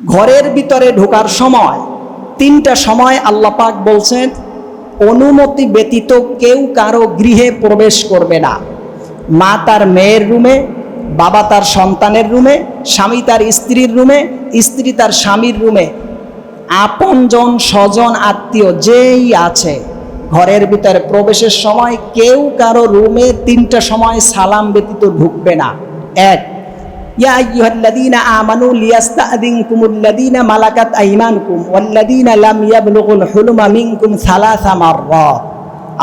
ঘরের ভিতরে ঢোকার সময়, তিনটা সময় আল্লাহ পাক বলছেন, অনুমতি ব্যতীত কেউ কারও গৃহে প্রবেশ করবে না। মা তার মেয়ের রুমে, বাবা তার সন্তানের রুমে, স্বামী তার স্ত্রীর রুমে, স্ত্রী তার স্বামীর রুমে। আপনজন, স্বজন, আত্মীয় যেই আছে, ঘরের ভিতরে প্রবেশের সময় কেউ কারও রুমে তিনটা সময় সালাম ব্যতীত ঢুকবে না। এক ইয়া আইয়ুহাল্লাযীনা আমানু লিয়াস্তাআযিনকুমুল্লাযীনা মালাকাত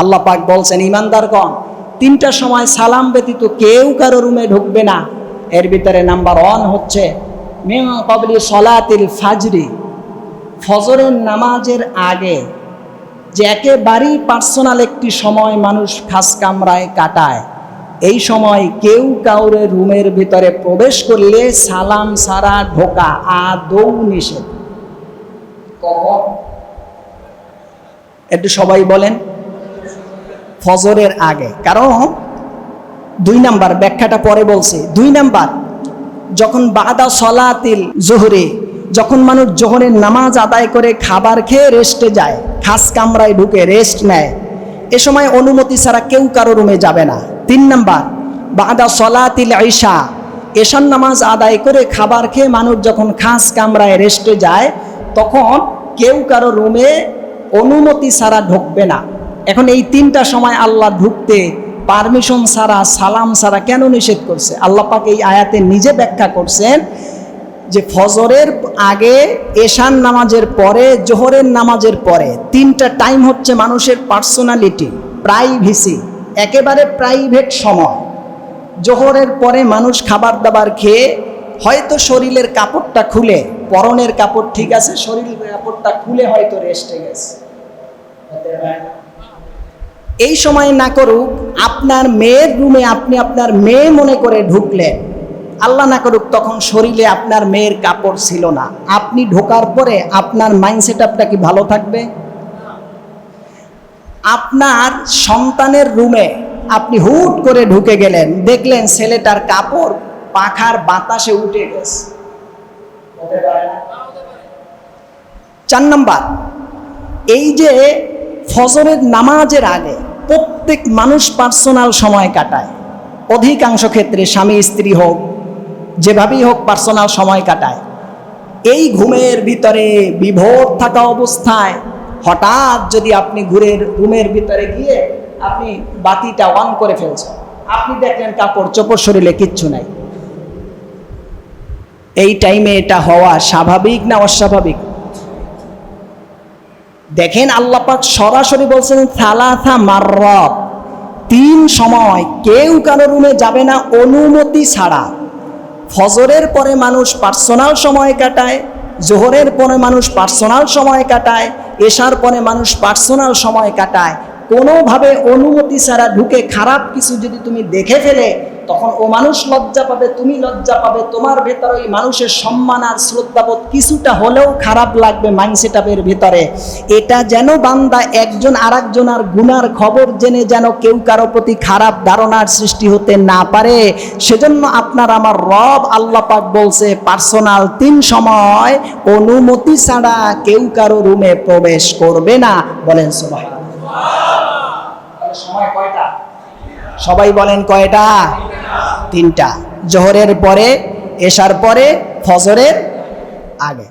আল্লাহ পাক বলছেন, ঈমানদারগণ, তিনটা সময় সালাম ব্যতীত কেউ কারও রুমে ঢুকবে না। এর ভিতরে নাম্বার ওয়ান হচ্ছে ফাজরি। ফজরের নামাজের আগে যে একেবারেই পার্সোনাল একটি সময় মানুষ খাস কামরায় কাটায়। এই সময় কেউ কাউরে রুমের ভিতরে প্রবেশ করলে সালাম সারা ঢোকা আদৌ নিষেধ। একটু সবাই বলেন। ফজরের আগে। কারণ দুই নাম্বার ব্যাখ্যাটা পরে বলছে। দুই নাম্বার, যখন বাদা সলাতিল জোহরে, যখন মানুষ জোহরের নামাজ আদায় করে খাবার খেয়ে রেস্টে যায়, খাস কামরায় ঢুকে রেস্ট নেয়, এ সময় অনুমতি ছাড়া কেউ কারও রুমে যাবে না। তিন নাম্বার, বাদা সলাতিল ঈশা এশান নামাজ আদায় করে খাবার খেয়ে মানুষ যখন খাস কামরায় রেস্টে যায়, তখন কেউ কারও রুমে অনুমতি ছাড়া ঢুকবে না। এখন এই তিনটা সময় আল্লাহ ঢুকতে পারমিশন ছাড়া, সালাম ছাড়া কেন নিষেধ করছে? আল্লাহ পাক এই আয়াতে নিজে ব্যাখ্যা করছেন যে ফজরের আগে এশান নামাজের পরে, জোহরের নামাজের পরে তিনটা টাইম হচ্ছে মানুষের পার্সোনালিটি প্রাইভেসি একেবারে প্রাইভেট সময়। জোহরের পরে মানুষ খাবার দাবার খেয়ে হয়তো শরীরের কাপড়টা খুলে, পরনের কাপড় ঠিক আছে শরীরের কাপড়টা খুলে হয়তো রেস্টে গেছে। এই সময় না করুক, আপনার মেয়ের রুমে আপনি আপনার মেয়ে মনে করে ঢুকলেন। আল্লাহ না করুক, তখন শরীরে আপনার মেয়ের কাপড় ছিল না। আপনি ঢোকার পরে আপনার মাইন্ডসেট আপটা কি ভালো থাকবে? আপনার সন্তানের রুমে আপনি হুট করে ঢুকে গেলেন, দেখলেন ছেলেটার কাপড় পাখার বাতাসে উঠে গেছে। চার নাম্বার, এই যে ফজরের নামাজের আগে প্রত্যেক মানুষ পার্সোনাল সময় কাটায়। অধিকাংশ ক্ষেত্রে স্বামী, স্ত্রী হোক, যেভাবেই হোক পার্সোনাল সময় কাটায়। এই ঘুমের ভিতরে বিভোর থাকা অবস্থায় হঠাৎ যদি আপনি ঘুরের রুমের ভিতরে গিয়ে আপনি বাতিটা অন করে ফেলছেন, আপনি দেখলেন কাপড় চোপড় শরীরে কিচ্ছু নাই। এই টাইমে এটা হওয়া স্বাভাবিক না অস্বাভাবিক? দেখেন আল্লাপাক সরাসরি বলছেন থালাথা মাররব তিন সময় কেউ কারও রুমে যাবে না অনুমতি ছাড়া। ফজরের পরে মানুষ পার্সোনাল সময় কাটায় জোহরের পরে মানুষ পার্সোনাল সময় কাটায়, এশার পরে মানুষ পার্সোনাল সময় কাটায়। কোনোভাবে অনুমতি ছাড়া ঢুকে খারাপ কিছু যদি তুমি দেখে ফেলে তখন ও মানুষ লজ্জা পাবে, তুমি লজ্জা পাবে। তোমার ভেতরে ওই মানুষের সম্মান আর শ্রদ্ধাবোধ কিছুটা হলেও খারাপ লাগবে মাইন্ডসেটাপের ভিতরে। এটা যেন বান্দা একজন আরেকজনার গুনার খবর জেনে যেন কেউ কারও প্রতি খারাপ ধারণার সৃষ্টি হতে না পারে। সেজন্য আপনার আমার রব আল্লাহ পাক বলছে, পার্সোনাল তিন সময় অনুমতি ছাড়া কেউ কারও রুমে প্রবেশ করবে না। বলেন সুবাহ সময় কয়টা? সবাই বলেন কয়টা? তিনটা জোহরের পরে এশার পরে ফজরের আগে।